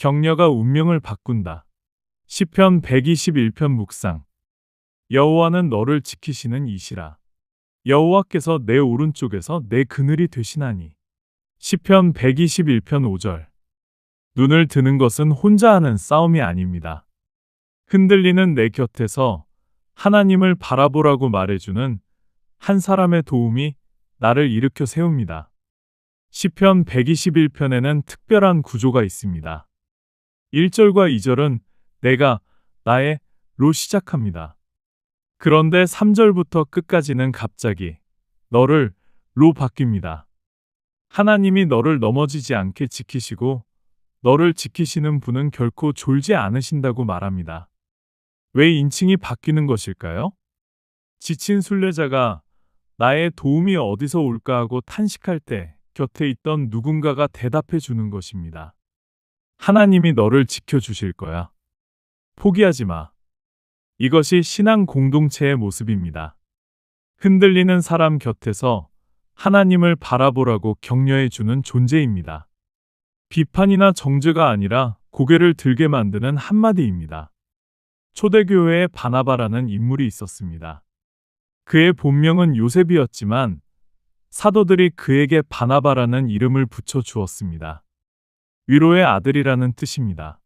격려가 운명을 바꾼다. 시편 121편 묵상. 여호와는 너를 지키시는 이시라. 여호와께서 내 오른쪽에서 내 그늘이 되시나니. 시편 121편 5절. 눈을 드는 것은 혼자 하는 싸움이 아닙니다. 흔들리는 내 곁에서 하나님을 바라보라고 말해주는 한 사람의 도움이 나를 일으켜 세웁니다. 시편 121편에는 특별한 구조가 있습니다. 1절과 2절은 내가 나의 로 시작합니다. 그런데 3절부터 끝까지는 갑자기 너를 로 바뀝니다. 하나님이 너를 넘어지지 않게 지키시고 너를 지키시는 분은 결코 졸지 않으신다고 말합니다. 왜 인칭이 바뀌는 것일까요? 지친 순례자가 나의 도움이 어디서 올까 하고 탄식할 때 곁에 있던 누군가가 대답해 주는 것입니다. 하나님이 너를 지켜주실 거야. 포기하지 마. 이것이 신앙 공동체의 모습입니다. 흔들리는 사람 곁에서 하나님을 바라보라고 격려해 주는 존재입니다. 비판이나 정죄가 아니라 고개를 들게 만드는 한마디입니다. 초대교회에 바나바라는 인물이 있었습니다. 그의 본명은 요셉이었지만 사도들이 그에게 바나바라는 이름을 붙여 주었습니다. 위로의 아들이라는 뜻입니다.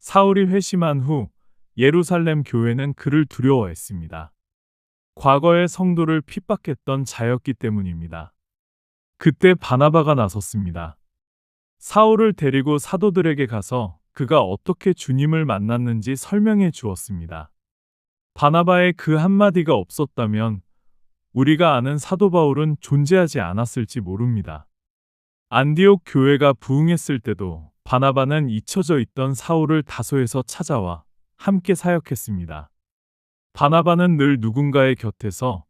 사울이 회심한 후 예루살렘 교회는 그를 두려워했습니다. 과거의 성도를 핍박했던 자였기 때문입니다. 그때 바나바가 나섰습니다. 사울을 데리고 사도들에게 가서 그가 어떻게 주님을 만났는지 설명해 주었습니다. 바나바의 그 한마디가 없었다면 우리가 아는 사도 바울은 존재하지 않았을지 모릅니다. 안디옥 교회가 부흥했을 때도 바나바는 잊혀져 있던 사울을 다소에서 찾아와 함께 사역했습니다. 바나바는 늘 누군가의 곁에서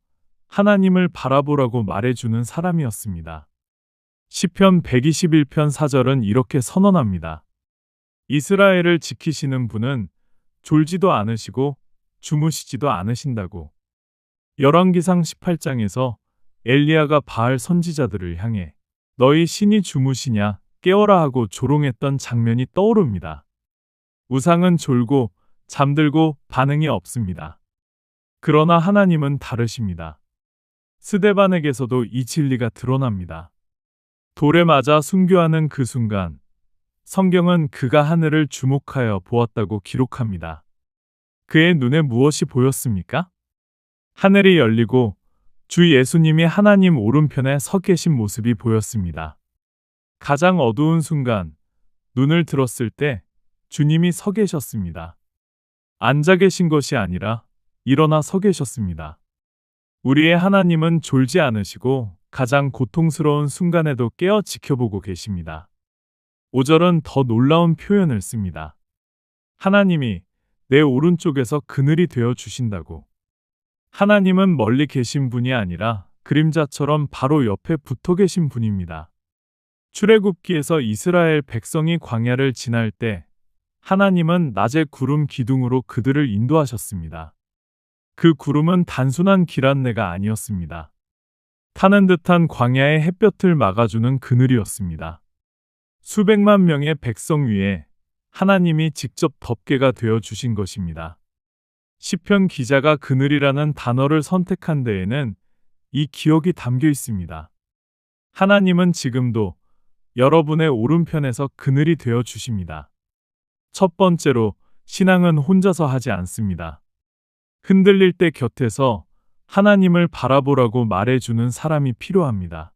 하나님을 바라보라고 말해주는 사람이었습니다. 시편 121편 4절은 이렇게 선언합니다. 이스라엘을 지키시는 분은 졸지도 않으시고 주무시지도 않으신다고. 열왕기상 18장에서 엘리야가 바알 선지자들을 향해 너희 신이 주무시냐 깨어라 하고 조롱했던 장면이 떠오릅니다. 우상은 졸고 잠들고 반응이 없습니다. 그러나 하나님은 다르십니다. 스데반에게서도 이 진리가 드러납니다. 돌에 맞아 순교하는 그 순간 성경은 그가 하늘을 주목하여 보았다고 기록합니다. 그의 눈에 무엇이 보였습니까? 하늘이 열리고 주 예수님이 하나님 오른편에 서 계신 모습이 보였습니다. 가장 어두운 순간 눈을 들었을 때 주님이 서 계셨습니다. 앉아 계신 것이 아니라 일어나 서 계셨습니다. 우리의 하나님은 졸지 않으시고 가장 고통스러운 순간에도 깨어 지켜보고 계십니다. 5절은 더 놀라운 표현을 씁니다. 하나님이 내 오른쪽에서 그늘이 되어 주신다고. 하나님은 멀리 계신 분이 아니라 그림자처럼 바로 옆에 붙어 계신 분입니다. 출애굽기에서 이스라엘 백성이 광야를 지날 때 하나님은 낮에 구름 기둥으로 그들을 인도하셨습니다. 그 구름은 단순한 길 안내가 아니었습니다. 타는 듯한 광야의 햇볕을 막아주는 그늘이었습니다. 수백만 명의 백성 위에 하나님이 직접 덮개가 되어 주신 것입니다. 시편 기자가 그늘이라는 단어를 선택한 데에는 이 기억이 담겨 있습니다. 하나님은 지금도 여러분의 오른편에서 그늘이 되어 주십니다. 첫 번째로 신앙은 혼자서 하지 않습니다. 흔들릴 때 곁에서 하나님을 바라보라고 말해주는 사람이 필요합니다.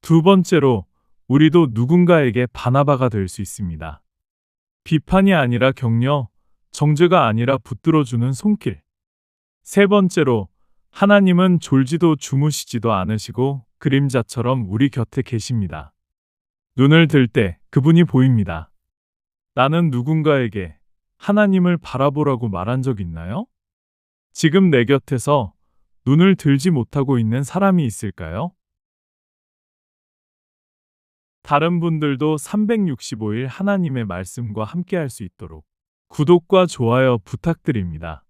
두 번째로 우리도 누군가에게 바나바가 될 수 있습니다. 비판이 아니라 격려, 정죄가 아니라 붙들어주는 손길. 세 번째로 하나님은 졸지도 주무시지도 않으시고 그림자처럼 우리 곁에 계십니다. 눈을 들 때 그분이 보입니다. 나는 누군가에게 하나님을 바라보라고 말한 적 있나요? 지금 내 곁에서 눈을 들지 못하고 있는 사람이 있을까요? 다른 분들도 365일 하나님의 말씀과 함께 할 수 있도록 구독과 좋아요 부탁드립니다.